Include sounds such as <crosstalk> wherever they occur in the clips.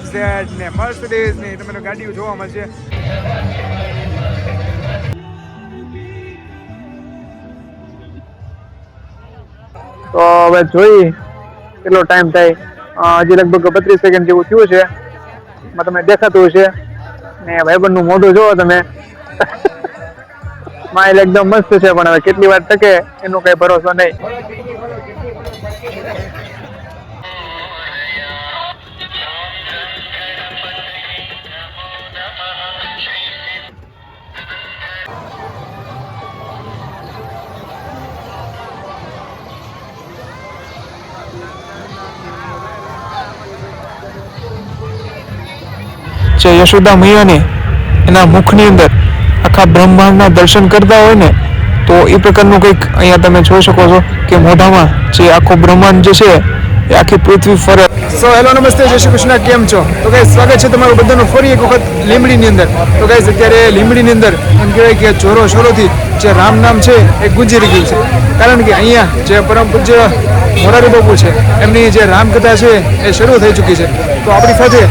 F Z ને Mercedes ને તમને ગાડીઓ જોવા મળશે. તો હવે જોઈ કેટલો ટાઈમ થાય. હજી લગભગ બત્રીસ સેકન્ડ જેવું થયું છે. એમાં તમને દેખાતું હશે. ને ભાઈબંધનું મોઢું જોવો તમે. <laughs> માઇલ એકદમ મસ્ત છે, પણ હવે કેટલી વાર ટકે એનો કઈ ભરોસો નહીં. જે યશોદા મૈયાને એના મુખની અંદર આખા બ્રહ્માંડના દર્શન કરતા હોય ને, તો એ પ્રકારનું કંઈક અહીંયા તમે જોઈ શકો છો કે મોઢામાં જે આખો બ્રહ્માંડ જે છે, એ આખી પૃથ્વી ફરે. સો હેલો નમસ્તે, જય શ્રી કૃષ્ણ, કેમ છો? તો ગાઈસ સ્વાગત છે તમારું બધાનું ફરી એક વખત લીમડીની અંદર. તો ગાઈસ અત્યારે લીમડીની અંદર એમ કહેવાય કે ચોરો છોરોથી જે રામ નામ છે, એ ગુંજી રહ્યું છે. કારણ કે અહીંયા જે પરમ પૂજ્ય મોરારી બાપુ છે, એમની જે રામકથા છે, એ શરૂ થઈ ચૂકી છે. તો આપણી સાથે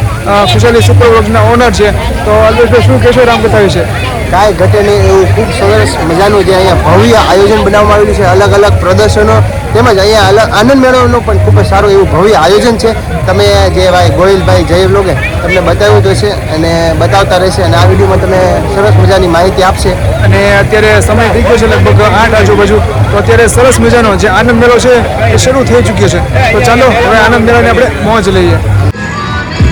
ખુશાલી સુપર વર્ગના ઓનર છે. તો અલ્પેશભાઈ શું કહેશો રામકથા વિશે? કાંઈ ઘટે નહીં એવું ખૂબ સરસ મજાનું જે અહીંયા ભવ્ય આયોજન બનાવવામાં આવેલું છે. અલગ અલગ પ્રદર્શનો તેમજ અહીંયા અલગ આનંદ મેળવવાનું પણ ખૂબ જ સારું એવું ભવ્ય આયોજન છે. તમે જે ભાઈ ગોહિલભાઈ જય લોગે તમને બતાવ્યું તો છે અને બતાવતા રહેશે અને આ વિડીયોમાં તમે સરસ મજાની માહિતી આપશે. અને અત્યારે સમય થઈ ગયો છે લગભગ આઠ આજુબાજુ. તો અત્યારે સરસ મજાનો જે આનંદ મેળો છે એ શરૂ થઈ ચૂક્યો છે. તો ચાલો હવે આનંદ મેળાને આપણે મોજ લઈએ.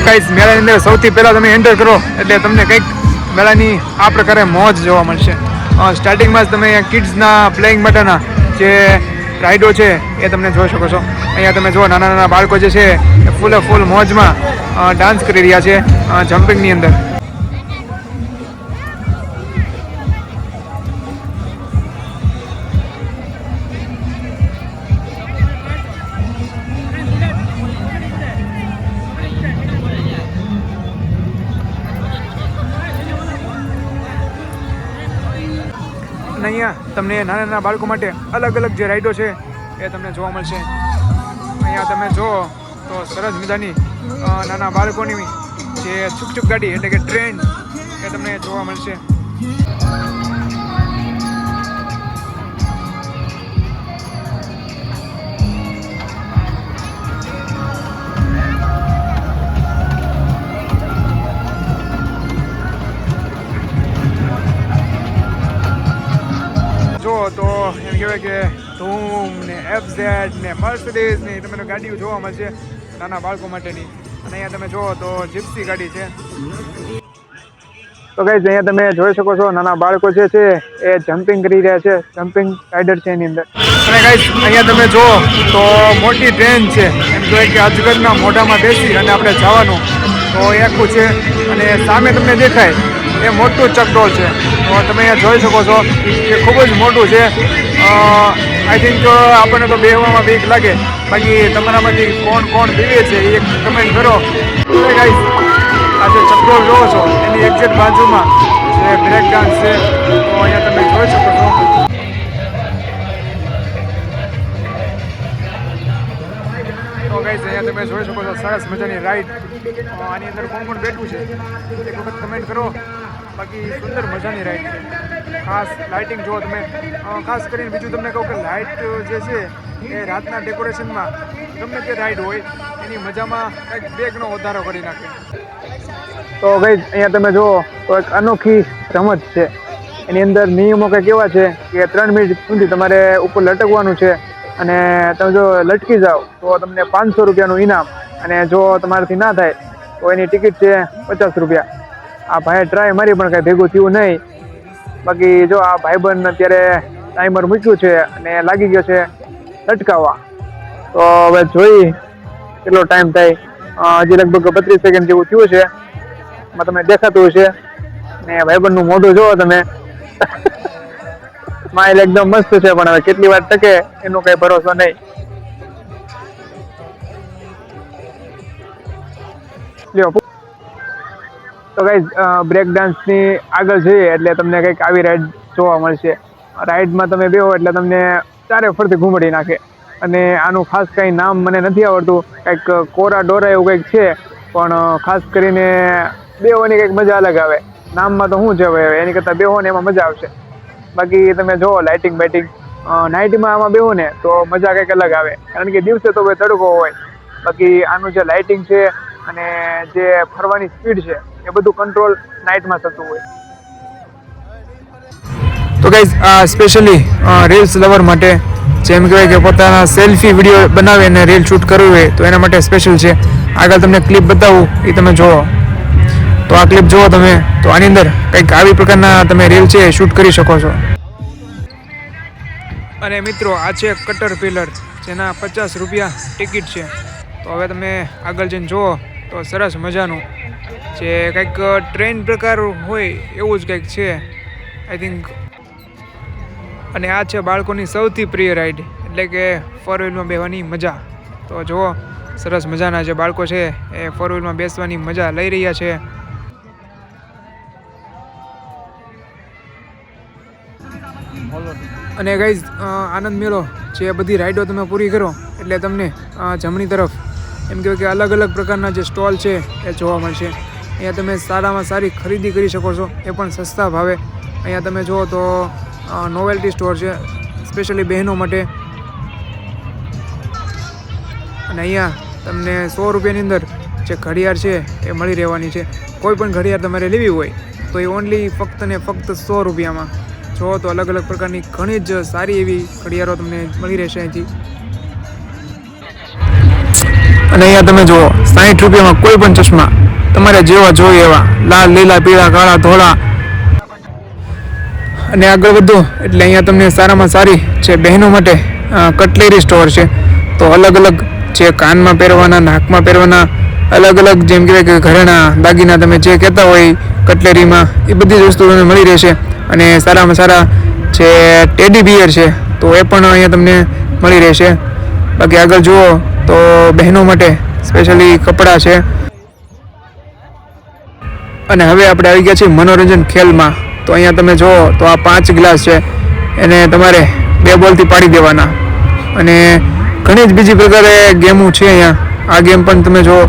ગાઈસ મેળાની અંદર સૌથી પહેલાં તમે એન્ટર કરો. એટલે તમને કંઈક મેળાની આ પ્રકારે મોજ જોવા મળશે. સ્ટાર્ટિંગમાં જ તમે કિડ્સના પ્લેઇંગ માટેના જે રાઇડો છે, એ તમને જોઈ શકો છો. અહીંયા તમે જુઓ નાના નાના બાળકો જે છે, એ ફૂલે ફૂલ મોજમાં ડાન્સ કરી રહ્યા છે જમ્પિંગની અંદર. તમને નાના નાના બાળકો માટે અલગ અલગ જે રાઈડો છે એ તમને જોવા મળશે. અહીંયા તમે જુઓ તો સરસ મજાની નાના બાળકોની જે છુક છુક ગાડી એટલે કે ટ્રેન એ તમને જોવા મળશે. તો એમ કહેવાય કે ધૂમ ને એફ ઝેડ ને મર્સિડીઝ ને તમને ગાડીઓ જોવા મળશે નાના બાળકો માટેની. અને અહીંયા તમે જુઓ તો જીપ્સી ગાડી છે. તો કઈ અહીંયા તમે જોઈ શકો છો નાના બાળકો જે છે એ જમ્પિંગ કરી રહ્યા છે. જમ્પિંગ રાઇડર છે એની અંદર. અને કઈ અહીંયા તમે જુઓ તો મોટી ટ્રેન છે. એમ કહેવાય કે અજગરના મોઢામાં બેસી અને આપણે જવાનું. તો એ આખું છે અને સામે તમને દેખાય એ મોટું ચકડોળ છે. તમે અહીંયા જોઈ શકો છો કે ખૂબ જ મોટું છે. આઈ થિંક આપણને તો બેહવામાં બીક લાગે, બાકી તમારામાંથી કોણ કોણ પીવે છે એ કમેન્ટ કરો. ગાઈઝ આ જે ચકડોળ જોવો છો, એની એક્ઝેક્ટ બાજુમાં જે બ્રેક ડાન્સ છે, તો અહીંયા તમે જોઈ શકો છો. તો ગાઈઝ અહીંયા તમે જોઈ શકો છો, સરસ મજાની રાઈડ આની અંદર કોણ કોણ બેઠું છે, એક વખત કમેન્ટ કરો. બાકી સુંદર મજાની રાઈડ છે. ખાસ લાઇટિંગ જો તમે. ખાસ કરીને બીજું તમને કહું કે લાઇટ જે છે, એ રાતના ડેકોરેશનમાં ગમે તે રાઈડ હોય, એની મજામાં કંઈક બેગનો વધારો કરી નાખે. તો ભાઈ અહીંયા તમે જુઓ, તો એક અનોખી રમત છે. એની અંદર નિયમો કંઈક એવા છે કે ત્રણ મિનિટ સુધી તમારે ઉપર લટકવાનું છે. અને તમે જો લટકી જાઓ, તો તમને પાંચસો રૂપિયાનું ઇનામ. અને જો તમારાથી ના થાય, તો એની ટિકિટ છે પચાસ રૂપિયા. આ ભાઈએ ટ્રાય મારી પણ કાંઈ ભેગું થયું નહીં. બાકી જો આ ભાઈબંધ અત્યારે ટાઈમર મૂક્યું છે અને લાગી ગયો છે લટકાવવા તો હવે જોઈ કેટલો ટાઈમ થાય. હજી લગભગ બત્રીસ સેકન્ડ જેવું થયું છે. એમાં તમને દેખાતું હશે. ને ભાઈબંધનું મોઢું જોવો તમે. <laughs> સ્માઇલ એકદમ મસ્ત છે, પણ હવે કેટલી વાર ટકે એનો કઈ ભરોસો નહીં. લ્યો તો ગાઈઝ બ્રેક ડાન્સની આગળ જઈએ એટલે તમને કંઈક આવી રાઈડ જોવા મળશે. રાઈડમાં તમે બેહો એટલે તમને ચારે ફરતી ઘૂમડી નાખે. અને આનું ખાસ કંઈ નામ મને નથી આવડતું, કંઈક કોરા ડોરા એવું કંઈક છે, પણ ખાસ કરીને બેહોની કંઈક મજા અલગ આવે. નામમાં તો શું છે હવે, એની કરતાં બેહો ને એમાં મજા આવશે. બાકી તમે જુઓ લાઇટિંગ બાઇટિંગ નાઇટમાં આમાં બેહો ને તો મજા કંઈક અલગ આવે. કારણ કે દિવસે તો ભાઈ તડકો હોય. બાકી આનું જે લાઇટિંગ છે અને જે ફરવાની સ્પીડ છે એ બધું કંટ્રોલ નાઇટમાં થતું હોય. તો ગાઈઝ સ્પેશિયલી રીલ્સ લવર માટે જેમ કહેવાય કે પોતાના સેલ્ફી વીડિયો બનાવે અને રીલ શૂટ કરવી હોય, તો એના માટે સ્પેશિયલ છે. આગળ તમને ક્લિપ બતાવું, એ તમે જુઓ તો આ ક્લિપ જુઓ તમે, તો આની અંદર કંઈક આવી પ્રકારના તમે રીલ છે શૂટ કરી શકો છો. અને મિત્રો, આ છે કટર પિલર જેના પચાસ રૂપિયા ટિકિટ છે. તો હવે તમે આગળ જઈને જુઓ તો સરસ મજાનું. જે કંઈક ટ્રેન પ્રકાર હોય એવું જ કંઈક છે આઈ થિંક અને આ છે બાળકોની સૌથી પ્રિય રાઈડ એટલે કે ફોર વ્હીલમાં બેસવાની મજા. તો જુઓ, સરસ મજાના જે બાળકો છે, એ ફોર વ્હીલમાં બેસવાની મજા લઈ રહ્યા છે. અને ગાઈઝ આનંદ મેળો. જે બધી રાઈડો તમે પૂરી કરો, એટલે તમને જમણી તરફ એમ કહેવાય કે અલગ અલગ પ્રકારના જે સ્ટોલ છે એ જોવા મળશે. અહીંયા તમે સારામાં સારી ખરીદી કરી શકો છો, એ પણ સસ્તા ભાવે. અહીંયા તમે જુઓ તો નોવેલ્ટી સ્ટોર છે સ્પેશિયલી બહેનો માટે. અને અહીંયા તમને સો રૂપિયાની અંદર જે ઘડિયાળ છે એ મળી રહેવાની છે. કોઈ પણ ઘડિયાળ તમારે લેવી હોય, તો એ ઓનલી ફક્ત ને ફક્ત સો રૂપિયામાં. જો તો અલગ અલગ પ્રકારની ઘણી જ સારી એવી ઘડિયાળો તમને મળી રહેશે અહીંથી. અને અહીંયા તમે જુઓ, સાહીઠ રૂપિયામાં કોઈ પણ ચશ્મા તમારે જેવા જોઈએ એવા, લાલ, લીલા, પીળા, કાળા, ધોળા. અને આગળ વધો, એટલે અહીંયા તમને સારામાં સારી જે બહેનો માટે કટલેરી સ્ટોર છે. તો અલગ અલગ જે કાનમાં પહેરવાના, નાકમાં પહેરવાના, અલગ અલગ જેમ કહેવાય કે ઘરેણા, દાગીના તમે જે કહેતા હોય કટલેરીમાં, એ બધી જ વસ્તુઓ તમને મળી રહેશે. અને સારામાં સારા જે ટેડી બિયર છે, તો એ પણ અહીંયા તમને મળી રહેશે. બાકી આગળ જુઓ તો બહેનો માટે સ્પેશિયલી કપડાં છે. અને હવે આપણે આવી ગયા છીએ મનોરંજન ખેલમાં. તો અહીંયા તમે જુઓ તો આ પાંચ ગ્લાસ છે. એને તમારે બે બોલથી પાડી દેવાના. અને ઘણી જ બીજી પ્રકારે ગેમો છે અહીંયા. આ ગેમ પણ તમે જુઓ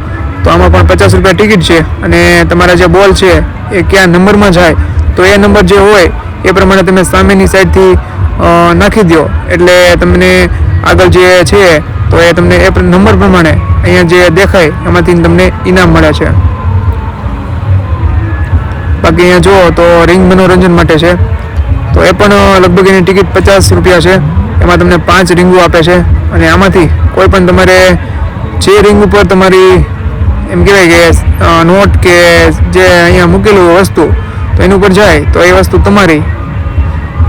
તો આમાં પણ પચાસ રૂપિયા ટિકિટ છે. અને તમારા જે બોલ છે એ કયા નંબરમાં જાય, તો એ નંબર જે હોય એ પ્રમાણે તમે સામેની સાઈડથી નાખી દો એટલે તમને આગળ જે છે, તો એ તમને એ નંબર પ્રમાણે અહીંયા જે દેખાય, એમાંથી તમને ઇનામ મળે છે. બાકી અહીંયા જુઓ, તો રિંગ મનોરંજન માટે છે. તો એ પણ લગભગ એની ટિકિટ પચાસ રૂપિયા છે. એમાં તમને પાંચ રિંગો આપે છે. અને આમાંથી કોઈ પણ તમારે જે રિંગ ઉપર તમારી, એમ કહેવાય કે નોટ કે જે અહીંયા મૂકેલું વસ્તુ, તો એની ઉપર જાય, તો એ વસ્તુ તમારી.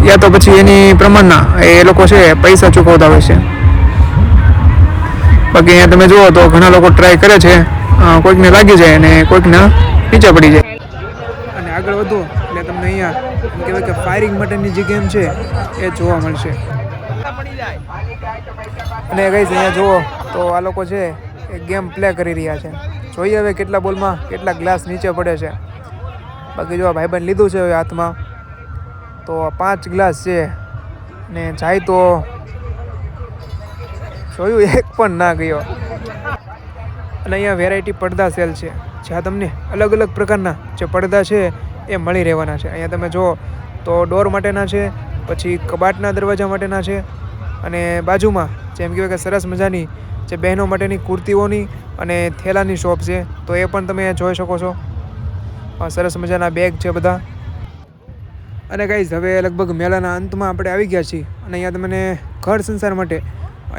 યા તો પછી એની પ્રમાણના એ લોકો છે, પૈસા ચૂકવતા હોય છે. બાકી અહીંયા તમે જુઓ તો ઘણા લોકો ટ્રાય કરે છે કોઈકને લાગી જાય અને કોઈકને નીચે પડી જાય. અને આગળ વધો, એટલે તમને અહીંયા કહેવાય કે ફાયરિંગ માટેની જે ગેમ છે, એ જોવા મળશે. અને ગઈ અહીંયા જુઓ તો આ લોકો છે, એ ગેમ પ્લે કરી રહ્યા છે. જોઈએ હવે કેટલા બોલમાં કેટલા ગ્લાસ નીચે પડે છે. બાકી જો આ ભાઈબંધ લીધું છે હવે હાથમાં તો પાંચ ગ્લાસ છે. ને જાય તો જોયું, એક પણ ના ગયો. અને અહીંયા વેરાયટી પડદા સેલ છે. જ્યાં તમને અલગ અલગ પ્રકારના જે પડદા છે એ મળી રહેવાના છે. અહીંયા તમે જુઓ તો ડોર માટેના છે, પછી કબાટના દરવાજા માટેના છે અને બાજુમાં જેમ કહેવાય કે સરસ મજાની જે બહેનો માટેની કુર્તીઓની અને થેલાની શોપ છે. તો એ પણ તમે જોઈ શકો છો. સરસ મજાના બેગ છે બધા. અને ગાઈઝ હવે લગભગ મેળાના અંતમાં આપણે આવી ગયા છીએ. અને અહીંયા તમને ઘર સંસાર માટે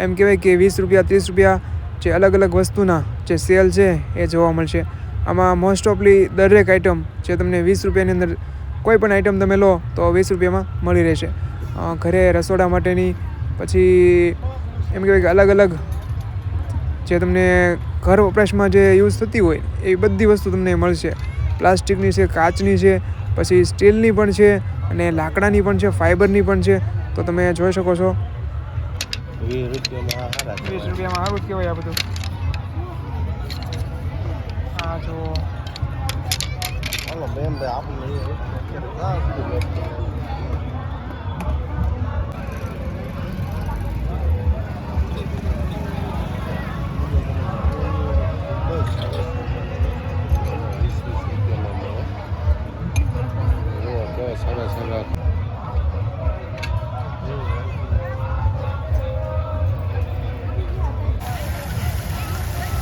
એમ કહેવાય કે વીસ રૂપિયા, ત્રીસ રૂપિયા જે અલગ અલગ વસ્તુના જે સેલ છે એ જોવા મળશે. આમાં મોસ્ટ ઓફલી દરેક આઇટમ જે તમને વીસ રૂપિયાની અંદર કોઈ પણ આઇટમ તમે લો તો વીસ રૂપિયામાં મળી રહેશે. ઘરે રસોડા માટેની પછી એમ કહેવાય કે અલગ અલગ જે તમને ઘર વપરાશમાં જે યુઝ થતી હોય એ બધી વસ્તુ તમને મળશે. પ્લાસ્ટિકની છે, કાચની છે, પછી સ્ટીલની પણ છે અને લાકડાની પણ છે, ફાઇબરની પણ છે, તો તમે જોઈ શકો છો. વીસ રૂપિયામાં સારું કહેવાય આ બધું. આ જો. ચાલો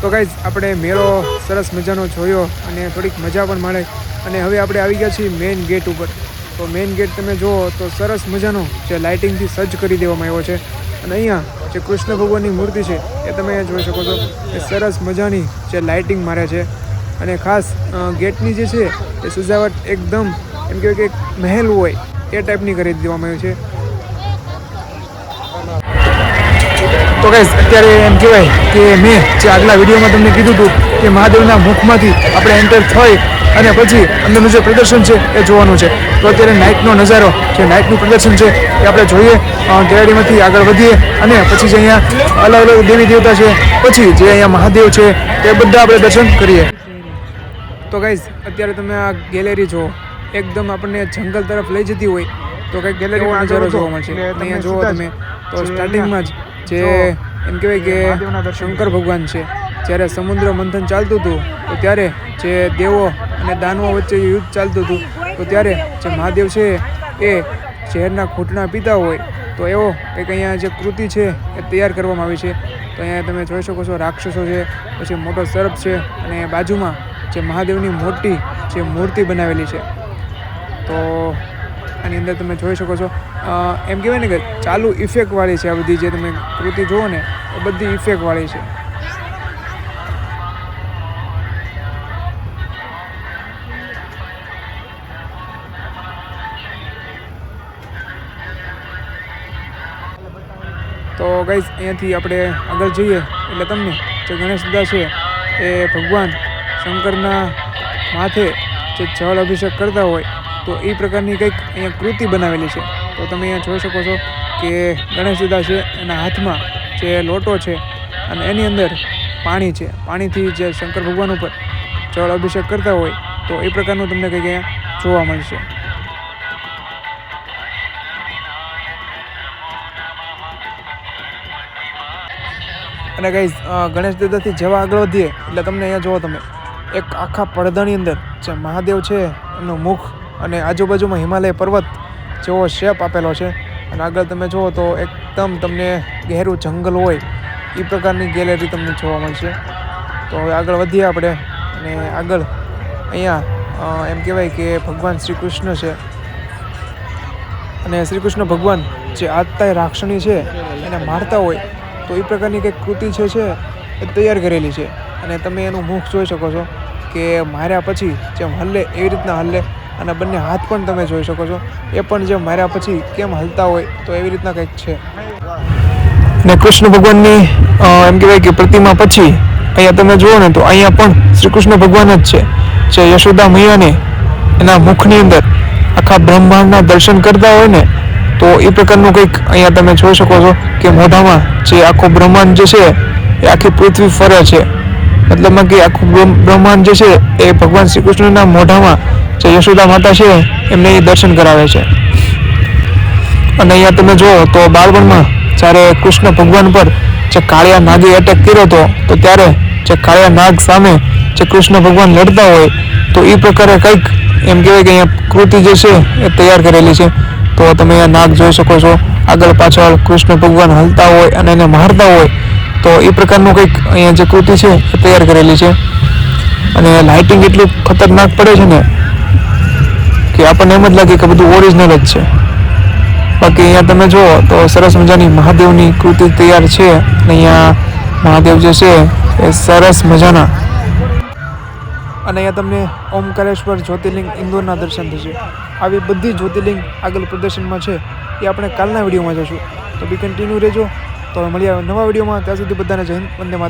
તો ગાઈઝ આપણે મેળો સરસ મજાનો જોયો અને થોડીક મજા પણ મળે અને હવે આપણે આવી ગયા છીએ મેઇન ગેટ ઉપર. તો મેઇન ગેટ તમે જુઓ તો સરસ મજાનો જે લાઇટિંગથી સજ્જ કરી દેવામાં આવ્યો છે. અને અહીંયા જે કૃષ્ણ ભગવાનની મૂર્તિ છે એ તમે અહીંયા જોઈ શકો છો. એ સરસ મજાની જે લાઇટિંગ મારે છે. અને ખાસ ગેટની જે છે એ સજાવટ એકદમ એમ કહેવાય કે મહેલ હોય એ ટાઈપની કરી દેવામાં આવ્યું છે. તો ગાઈઝ અત્યારે એમ કહેવાય કે મેં જે આગલા વિડીયોમાં તમને કીધું હતું કે મહાદેવના મુખમાંથી આપણે એન્ટર થઈ અને પછી અંદરનું જે પ્રદર્શન છે એ જોવાનું છે. તો અત્યારે નાઇટનો નજારો જે નાઇટનું પ્રદર્શન છે એ આપણે જોઈએ. ગેલેરીમાંથી આગળ વધીએ અને પછી જે અહીંયા અલગ અલગ દેવી દેવતા છે, પછી જે અહીંયા મહાદેવ છે એ બધા આપણે દર્શન કરીએ. તો ગાઈઝ અત્યારે તમે આ ગેલેરી જુઓ. એકદમ આપણને જંગલ તરફ લઈ જતી હોય તો કંઈક ગેલેરીમાં નજારો જોવા મળશે. અહીંયા જુઓ તમે. તો સ્ટાર્ટિંગમાં જ જે એમ કહેવાય કે શંકર ભગવાન છે. જ્યારે સમુદ્ર મંથન ચાલતું હતું તો ત્યારે જે દેવો અને દાનવો વચ્ચે યુદ્ધ ચાલતું હતું તો ત્યારે જે મહાદેવ છે એ ઝેરના ઘૂંટણા પીતા હોય તો એવો કંઈક અહીંયા જે કૃતિ છે એ તૈયાર કરવામાં આવી છે. તો અહીંયા તમે જોઈ શકો છો રાક્ષસો છે પછી મોટો સર્પ છે અને બાજુમાં જે મહાદેવની મોટી જે મૂર્તિ બનાવેલી છે. તો આની અંદર તમે જોઈ શકો છો એમ કહેવાય ને કે ચાલુ ઇફેક્ટવાળી છે આ બધી જે તમે કૃતિ જુઓ ને, એ બધી ઇફેક્ટવાળી છે. તો ગાઈઝ અહીંયાથી આપણે આગળ જઈએ, એટલે તમને જે ગણેશદા છે, એ ભગવાન શંકરના માથે જે જળ અભિષેક કરતા હોય, તો એ પ્રકારની કંઈક અહીંયા કૃતિ બનાવેલી છે. તો તમે અહીંયા જોઈ શકો છો કે ગણેશ દાદા છે એના હાથમાં જે લોટો છે અને એની અંદર પાણી છે. પાણીથી જે શંકર ભગવાન ઉપર જળ અભિષેક કરતા હોય તો એ પ્રકારનું તમને કંઈક અહીંયા જોવા મળશે. અને કંઈ ગણેશ દાદાથી જેવા આગળ વધીએ એટલે તમને અહીંયા જુઓ તમે, એક આખા પડદાની અંદર જે મહાદેવ છે એમનું મુખ અને આજુબાજુમાં હિમાલય પર્વત જેવો શેપ આપેલો છે. અને આગળ તમે જુઓ તો એકદમ તમને ગહેરું જંગલ હોય એ પ્રકારની ગેલેરી તમને જોવા મળશે. તો હવે આગળ વધીએ આપણે. અને આગળ અહીંયા એમ કહેવાય કે ભગવાન શ્રી કૃષ્ણ છે. અને શ્રી કૃષ્ણ ભગવાન જે આત્તાય રાક્ષણી છે, એને મારતા હોય, તો એ પ્રકારની કંઈક કૃતિ છે છે, એ તૈયાર કરેલી છે. અને તમે એનું મુખ જોઈ શકો છો કે માર્યા પછી જેમ હલ્લે, એવી રીતના હલ્લે. અને બંને હાથ પણ તમે જોઈ શકો છો. એ પણ જેમ માર્યા પછી કેમ હલતા હોય તો એવી રીતના કંઈક છે. અને કૃષ્ણ ભગવાનની એમ કહેવાય કે પ્રતિમા પછી અહીંયા તમે જુઓ ને તો અહીંયા પણ શ્રી કૃષ્ણ ભગવાન જ છે. જે યશોદા મૈયાને એના મુખની અંદર આખા બ્રહ્માંડના દર્શન કરતા હોય ને તો એ પ્રકારનું કંઈક અહીંયા તમે જોઈ શકો છો કે મોઢામાં જે આખો બ્રહ્માંડ જે છે એ આખી પૃથ્વી ફરે છે. મતલબમાં કે આખું બ્રહ્માંડ જે છે એ ભગવાન શ્રી કૃષ્ણના મોઢામાં જે યશોદા માતા છે, એમને એ દર્શન કરાવે છે. અને અહીંયા તમે જુઓ તો બાળપણમાં જ્યારે કૃષ્ણ ભગવાન પર જે કાળિયા નાગે એટેક કર્યો હતો, તો ત્યારે જે કાળિયા નાગ સામે જે કૃષ્ણ ભગવાન લડતા હોય, તો એ પ્રકારે કંઈક એમ કહેવાય કે અહીંયા કૃતિ જે છે એ તૈયાર કરેલી છે. તો તમે અહીંયા નાગ જોઈ શકો છો. આગળ પાછળ કૃષ્ણ ભગવાન હલતા હોય અને એને મારતા હોય તો એ પ્રકારનું કંઈક અહીંયા જે કૃતિ છે એ તૈયાર કરેલી છે. અને લાઇટિંગ એટલું ખતરનાક પડે છે ને કે આપણને એમ જ લાગે કે બધું ઓરિજિનલ જ છે. બાકી અહીંયા તમે જુઓ તો સરસ મજાની મહાદેવની કૃતિ તૈયાર છે અને અહીંયા મહાદેવ જે છે એ સરસ મજાના. અને અહીંયા તમને ઓમકારેશ્વર જ્યોતિર્લિંગ ઇન્દોરના દર્શન થશે. આવી બધી જ્યોતિર્લિંગ આગળ પ્રદર્શનમાં છે એ આપણે કાલના વિડીયોમાં જોશું. તો બી કન્ટિન્યુ રહેજો. તો મળીએ નવા વિડીયોમાં. ત્યાં સુધી બધાને જય વંદે માતરમ